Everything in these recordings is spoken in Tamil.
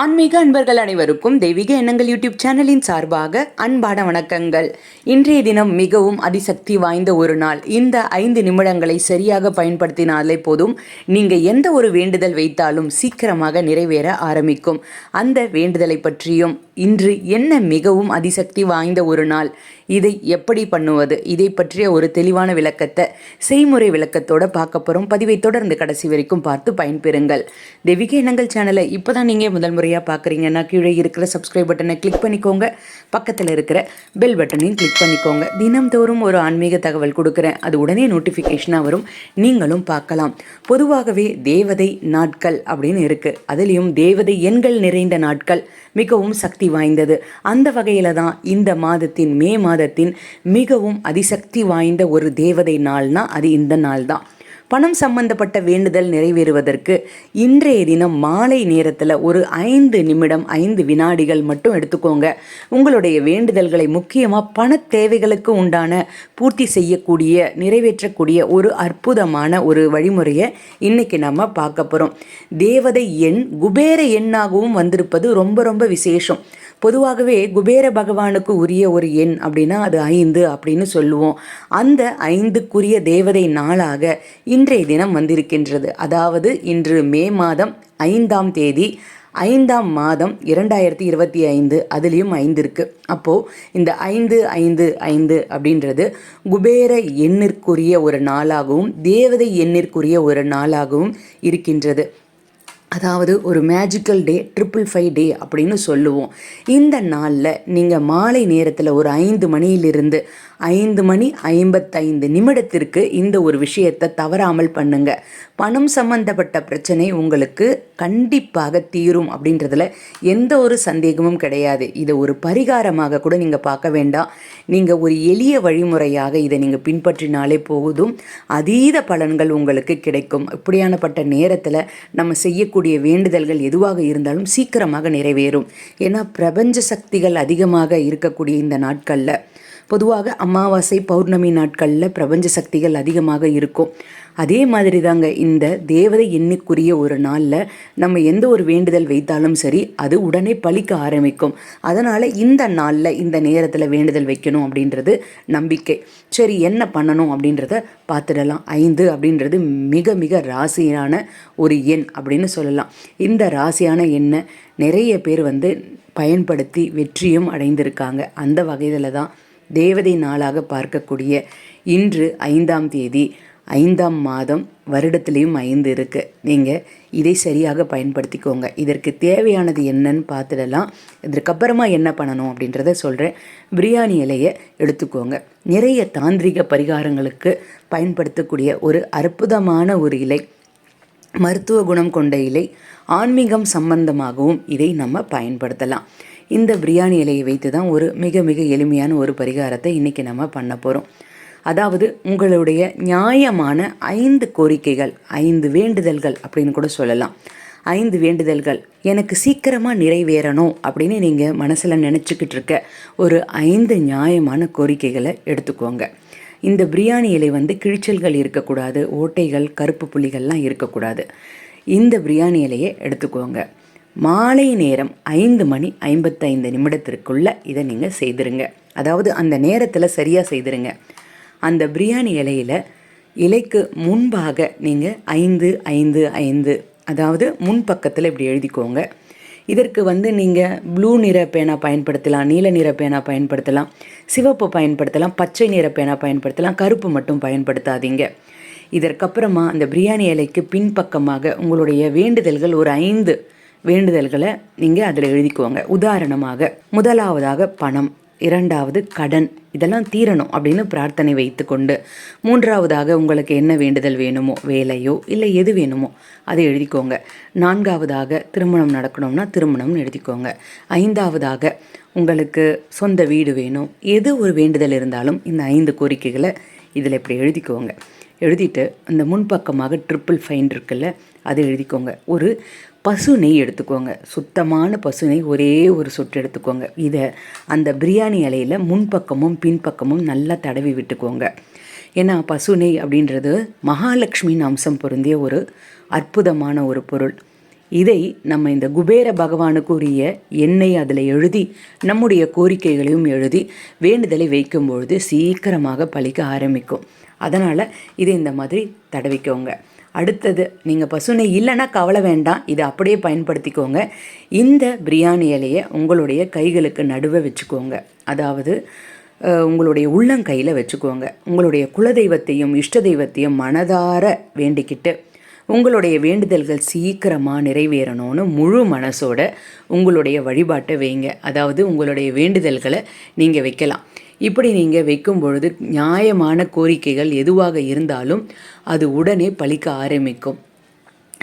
ஆன்மீக அன்பர்கள் அனைவருக்கும் தெய்வீக எண்ணங்கள் யூடியூப் சேனலின் சார்பாக அன்பான வணக்கங்கள். இன்றைய தினம் மிகவும் அதிசக்தி வாய்ந்த ஒரு நாள். இந்த ஐந்து நிமிடங்களை சரியாக பயன்படுத்தினாலே போதும். நீங்கள் எந்த ஒரு வேண்டுதல் வைத்தாலும் சீக்கிரமாக நிறைவேற ஆரம்பிக்கும். அந்த வேண்டுதலை பற்றியும் இன்று என்ன மிகவும் அதிசக்தி வாய்ந்த ஒரு நாள். இதை எப்படி பண்ணுவது? இதை பற்றிய ஒரு தெளிவான விளக்கத்தை செய்முறை விளக்கத்தோட பார்க்க போகிறோம் பதிவை தொடர்ந்து கடைசி வரைக்கும் பார்த்து பயன்பெறுங்கள். தெய்வீக எண்ணங்கள் சேனலை இப்போ தான் நீங்கள் முதல் முறையாக பார்க்குறீங்கன்னா கீழே இருக்கிற சப்ஸ்கிரைப் பட்டனை கிளிக் பண்ணிக்கோங்க. பக்கத்தில் இருக்கிற பெல் பட்டனையும் கிளிக் பண்ணிக்கோங்க. தினம்தோறும் ஒரு ஆன்மீக தகவல் கொடுக்குறேன். அது உடனே நோட்டிஃபிகேஷனாக வரும். நீங்களும் பார்க்கலாம். பொதுவாகவே தேவதை நாட்கள் அப்படின்னு இருக்குது அதுலேயும் தேவதை எண்கள் நிறைந்த நாட்கள் மிகவும் சக்தி வாய்ந்தது. அந்த வகையில் தான் இந்த மாதத்தின் மே மாதம் மாதத்தின் மிகவும் அதிசக்தி வாய்ந்த ஒரு தேவதை நாள்னா அது இந்த நாள் தான் பணம் சம்பந்தப்பட்ட வேண்டுதல் நிறைவேறுவதற்கு இன்றைய தினம் மாலை நேரத்தில் ஒரு ஐந்து நிமிடம் ஐந்து வினாடிகள் மட்டும் எடுத்துக்கோங்க. உங்களுடைய வேண்டுதல்களை முக்கியமாக பண தேவைகளுக்கு உண்டான பூர்த்தி செய்யக்கூடிய நிறைவேற்றக்கூடிய ஒரு அற்புதமான ஒரு வழிமுறையை இன்னைக்கு நம்ம பார்க்க போகிறோம் தேவதை எண் குபேர எண்ணாகவும் வந்திருப்பது ரொம்ப ரொம்ப விசேஷம். பொதுவாகவே குபேர பகவானுக்கு உரிய ஒரு எண் அப்படின்னா அது ஐந்து அப்படின்னு சொல்லுவோம். அந்த ஐந்துக்குரிய தேவதை நாளாக இன்றைய தினம் வந்திருக்கின்றது. அதாவது இன்று மே மாதம் ஐந்தாம் தேதி ஐந்தாம் மாதம் இரண்டாயிரத்தி இருபத்தி ஐந்து அதுலேயும் ஐந்து இருக்குது அப்போது இந்த ஐந்து ஐந்து ஐந்து அப்படின்றது குபேர எண்ணிற்குரிய ஒரு நாளாகவும் தேவதை எண்ணிற்குரிய ஒரு நாளாகவும் இருக்கின்றது. அதாவது ஒரு magical day triple five day அப்படின்னு சொல்லுவோம். இந்த நாளில் நீங்கள் மாலை நேரத்தில் ஒரு ஐந்து மணியிலிருந்து ஐந்து மணி ஐம்பத்தைந்து நிமிடத்திற்கு இந்த ஒரு விஷயத்தை தவறாமல் பண்ணுங்க. பணம் சம்பந்தப்பட்ட பிரச்சனை உங்களுக்கு கண்டிப்பாக தீரும் அப்படின்றதுல எந்த ஒரு சந்தேகமும் கிடையாது. இதை ஒரு பரிகாரமாக கூட நீங்கள் பார்க்க வேண்டாம். நீங்கள் ஒரு எளிய வழிமுறையாக இதை நீங்கள் பின்பற்றினாலே போதும். அதீத பலன்கள் உங்களுக்கு கிடைக்கும். இப்படியானப்பட்ட நேரத்தில் நம்ம செய்யக்கூடிய வேண்டுதல்கள் எதுவாக இருந்தாலும் சீக்கிரமாக நிறைவேறும். ஏன்னா பிரபஞ்ச சக்திகள் அதிகமாக இருக்கக்கூடிய இந்த நாட்களில் பொதுவாக அமாவாசை பௌர்ணமி நாட்களில் பிரபஞ்ச சக்திகள் அதிகமாக இருக்கும். அதே மாதிரி தாங்க இந்த தேவதை எண்ணிக்குரிய ஒரு நாளில் நம்ம எந்த ஒரு வேண்டுதல் வைத்தாலும் சரி அது உடனே பழிக்க ஆரம்பிக்கும். அதனால் இந்த நாளில் இந்த நேரத்தில் வேண்டுதல் வைக்கணும் அப்படின்றது நம்பிக்கை. சரி என்ன பண்ணணும் அப்படின்றத பார்த்துடலாம். ஐந்து அப்படின்றது மிக மிக ராசியான ஒரு எண் அப்படின்னு சொல்லலாம். இந்த ராசியான எண்ணை நிறைய பேர் வந்து பயன்படுத்தி வெற்றியும் அடைந்திருக்காங்க. அந்த வகையில் தான் தேவதை நாளாக பார்க்கக்கூடிய இன்று ஐந்தாம் தேதி ஐந்தாம் மாதம் வருடத்துலேயும் ஐந்து இருக்குது நீங்கள் இதை சரியாக பயன்படுத்திக்கோங்க. இதற்கு தேவையானது என்னன்னு பார்த்துடலாம். இதற்கப்புறமா என்ன பண்ணணும் அப்படின்றத சொல்கிறேன் பிரியாணி இலையை எடுத்துக்கோங்க. நிறைய தாந்திரிக பரிகாரங்களுக்கு பயன்படுத்தக்கூடிய ஒரு அற்புதமான ஒரு இலை மருத்துவ குணம் கொண்ட இலை ஆன்மீகம் சம்பந்தமாகவும் இதை நம்ம பயன்படுத்தலாம். இந்த பிரியாணி இலையை வைத்து தான் ஒரு மிக மிக எளிமையான ஒரு பரிகாரத்தை இன்றைக்கி நம்ம பண்ண போகிறோம் அதாவது உங்களுடைய நியாயமான ஐந்து கோரிக்கைகள் ஐந்து வேண்டுதல்கள் அப்படின்னு கூட சொல்லலாம். ஐந்து வேண்டுதல்கள் எனக்கு சீக்கிரமாக நிறைவேறணும் அப்படின்னு நீங்கள் மனசில் நினச்சிக்கிட்டு இருக்க ஒரு ஐந்து நியாயமான கோரிக்கைகளை எடுத்துக்கோங்க. இந்த பிரியாணி இலை வந்து கிழிச்சல்கள் இருக்கக்கூடாது ஓட்டைகள் கருப்பு புள்ளிகள்லாம் இருக்கக்கூடாது. இந்த பிரியாணி இலையை எடுத்துக்கோங்க. மாலை நேரம் ஐந்து மணி ஐம்பத்தைந்து நிமிடத்திற்குள்ள இதை நீங்கள் செய்திருங்க. அதாவது அந்த நேரத்தில் சரியாக செய்திருங்க. அந்த பிரியாணி இலையில் இலைக்கு முன்பாக நீங்கள் ஐந்து ஐந்து ஐந்து அதாவது முன் பக்கத்தில் இப்படி எழுதிக்கோங்க. இதற்கு வந்து நீங்கள் ப்ளூ நிற பேனா பயன்படுத்தலாம் நீல நிற பேனா பயன்படுத்தலாம் சிவப்பு பயன்படுத்தலாம் பச்சை நிற பேனா பயன்படுத்தலாம் கருப்பு மட்டும் பயன்படுத்தாதீங்க. இதற்கப்புறமா அந்த பிரியாணி இலைக்கு பின்பக்கமாக உங்களுடைய வேண்டுதல்கள் ஒரு ஐந்து வேண்டுதல்களை நீங்கள் அதில் எழுதிக்குவாங்க உதாரணமாக முதலாவதாக பணம் இரண்டாவது கடன் இதெல்லாம் தீரணும் அப்படின்னு பிரார்த்தனை வைத்துக்கொண்டு மூன்றாவதாக உங்களுக்கு என்ன வேண்டுதல் வேணுமோ வேலையோ இல்லை எது வேணுமோ அதை எழுதிக்கோங்க. நான்காவதாக திருமணம் நடக்கணும்னா திருமணம்னு எழுதிக்கோங்க. ஐந்தாவதாக உங்களுக்கு சொந்த வீடு வேணும் எது ஒரு வேண்டுதல் இருந்தாலும் இந்த ஐந்து கோரிக்கைகளை இதில் இப்படி எழுதிக்கோங்க. எழுதிட்டு அந்த முன்பக்கமாக ட்ரிப்பிள் ஃபைன் இருக்குல்ல அதை எழுதிக்கோங்க. ஒரு பசு நெய் எடுத்துக்கோங்க. சுத்தமான பசு நெய் ஒரே ஒரு சொட்டு எடுத்துக்கோங்க. இதை அந்த பிரியாணி இலையில் முன்பக்கமும் பின்பக்கமும் நல்லா தடவி விட்டுக்கோங்க. ஏன்னா பசு நெய் அப்படின்றது மகாலட்சுமியின் அம்சம் பொருந்திய ஒரு அற்புதமான ஒரு பொருள். இதை நம்ம இந்த குபேர பகவானுக்குரிய எண்ணெய் அதில் எழுதி நம்முடைய கோரிக்கைகளையும் எழுதி வேண்டுதலை வைக்கும் பொழுது சீக்கிரமாக பழிக்க ஆரம்பிக்கும். அதனால் இதை இந்த மாதிரி தடவிக்கோங்க. அடுத்தது நீங்கள் பசுனை இல்லைன்னா கவலை வேண்டாம். இதை அப்படியே பயன்படுத்திக்கோங்க. இந்த பிரியாணி இலையை உங்களுடைய கைகளுக்கு நடுவே வச்சுக்கோங்க. அதாவது உங்களுடைய உள்ளங்கையில் வச்சுக்கோங்க. உங்களுடைய குலதெய்வத்தையும் இஷ்ட தெய்வத்தையும் மனதார வேண்டிக்கிட்டு உங்களுடைய வேண்டுதல்கள் சீக்கிரமாக நிறைவேறணும்னு முழு மனசோட உங்களுடைய வழிபாட்டை வைங்க. அதாவது உங்களுடைய வேண்டுதல்களை நீங்கள் வைக்கலாம். இப்படி நீங்கள் வைக்கும் பொழுது நியாயமான கோரிக்கைகள் எதுவாக இருந்தாலும் அது உடனே பழிக்க ஆரம்பிக்கும்.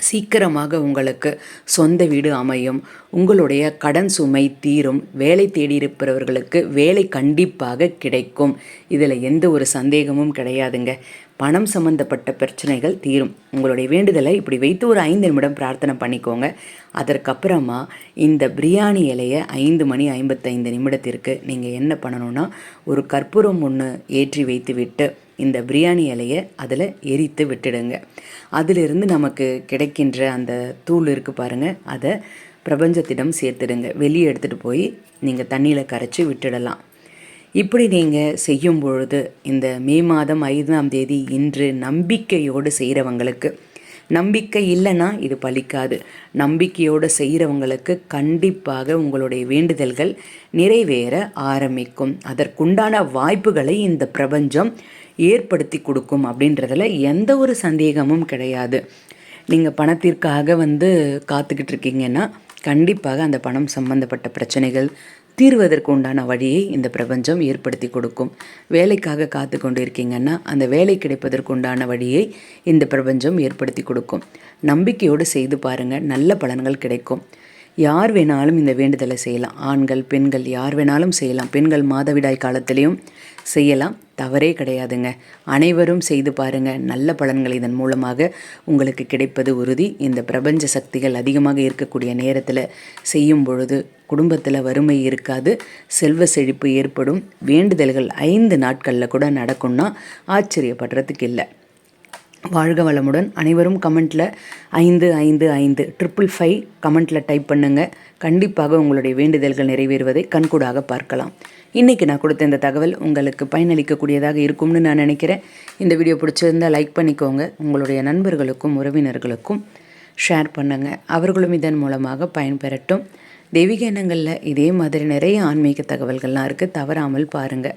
சீக்கிரமாக உங்களுக்கு சொந்த வீடு அமையும். உங்களுடைய கடன் சுமை தீரும். வேலை தேடியிருப்பவர்களுக்கு வேலை கண்டிப்பாக கிடைக்கும். இதில் எந்த ஒரு சந்தேகமும் கிடையாதுங்க. பணம் சம்பந்தப்பட்ட பிரச்சனைகள் தீரும். உங்களுடைய வேண்டுதலை இப்படி வைத்து ஒரு ஐந்து நிமிடம் பிரார்த்தனை பண்ணிக்கோங்க. அதற்கப்புறமா இந்த பிரியாணி இலையை ஐந்து மணி ஐம்பத்தைந்து நிமிடத்திற்கு நீங்கள் என்ன பண்ணணும்னா ஒரு கற்பூரம் ஒன்று ஏற்றி வைத்து விட்டு இந்த பிரியாணி இலையை அதில் எரித்து விட்டுடுங்க. அதிலிருந்து நமக்கு கிடைக்கின்ற அந்த தூள் இருக்குது பாருங்கள் அதை பிரபஞ்சத்திடம் சேர்த்துடுங்க. வெளியே எடுத்துகிட்டு போய் நீங்கள் தண்ணியில் கரைச்சி விட்டுடலாம். இப்படி நீங்கள் செய்யும் பொழுது இந்த மே மாதம் ஐந்தாம் தேதி இன்று நம்பிக்கையோடு செய்கிறவங்களுக்கு நம்பிக்கை இல்லைன்னா இது பலிக்காது. நம்பிக்கையோடு செய்கிறவங்களுக்கு கண்டிப்பாக உங்களுடைய வேண்டுதல்கள் நிறைவேற ஆரம்பிக்கும். அதற்குண்டான வாய்ப்புகளை இந்த பிரபஞ்சம் ஏற்படுத்தி கொடுக்கும் அப்படின்றதில் எந்த ஒரு சந்தேகமும் கிடையாது. நீங்கள் பணத்திற்காக வந்து காத்துக்கிட்டு இருக்கீங்கன்னா கண்டிப்பாக அந்த பணம் சம்பந்தப்பட்ட பிரச்சனைகள் தீர்வதற்கு உண்டான வழியை இந்த பிரபஞ்சம் ஏற்படுத்தி கொடுக்கும். வேலைக்காக காத்து கொண்டு இருக்கீங்கன்னா அந்த வேலை கிடைப்பதற்கு உண்டான வழியை இந்த பிரபஞ்சம் ஏற்படுத்தி கொடுக்கும். நம்பிக்கையோடு செய்து பாருங்கள் நல்ல பலன்கள் கிடைக்கும். யார் வேணாலும் இந்த வேண்டுதலை செய்யலாம். ஆண்கள் பெண்கள் யார் வேணாலும் செய்யலாம். பெண்கள் மாதவிடாய் காலத்திலையும் செய்யலாம். தவறே கிடையாதுங்க. அனைவரும் செய்து பாருங்கள் நல்ல பலன்கள் இதன் மூலமாக உங்களுக்கு கிடைப்பது உறுதி. இந்த பிரபஞ்ச சக்திகள் அதிகமாக இருக்கக்கூடிய நேரத்தில் செய்யும் பொழுது குடும்பத்தில் வறுமை இருக்காது. செல்வ செழிப்பு ஏற்படும். வேண்டுதல்கள் ஐந்து நாட்களில் கூட நடக்கும்னா ஆச்சரியப்படுறதுக்கு இல்லை. வாழ்க வளமுடன். அனைவரும் கமெண்ட்டில் ஐந்து ஐந்து ஐந்து ட்ரிபிள் ஃபைவ் கமெண்ட்டில் டைப் பண்ணுங்கள் கண்டிப்பாக உங்களுடைய வேண்டுதல்கள் நிறைவேறுவதை கண்கூடாக பார்க்கலாம். இன்றைக்கி நான் கொடுத்த இந்த தகவல் உங்களுக்கு பயனளிக்கக்கூடியதாக இருக்கும்னு நான் நினைக்கிறேன். இந்த வீடியோ பிடிச்சிருந்தால் லைக் பண்ணிக்கோங்க. உங்களுடைய நண்பர்களுக்கும் உறவினர்களுக்கும் ஷேர் பண்ணுங்கள் அவர்களும் இதன் மூலமாக பயன்பெறட்டும். தெய்வீக எண்ணங்களில் இதே மாதிரி நிறைய ஆன்மீக தகவல்கள்லாம் இருக்குது தவறாமல் பாருங்கள்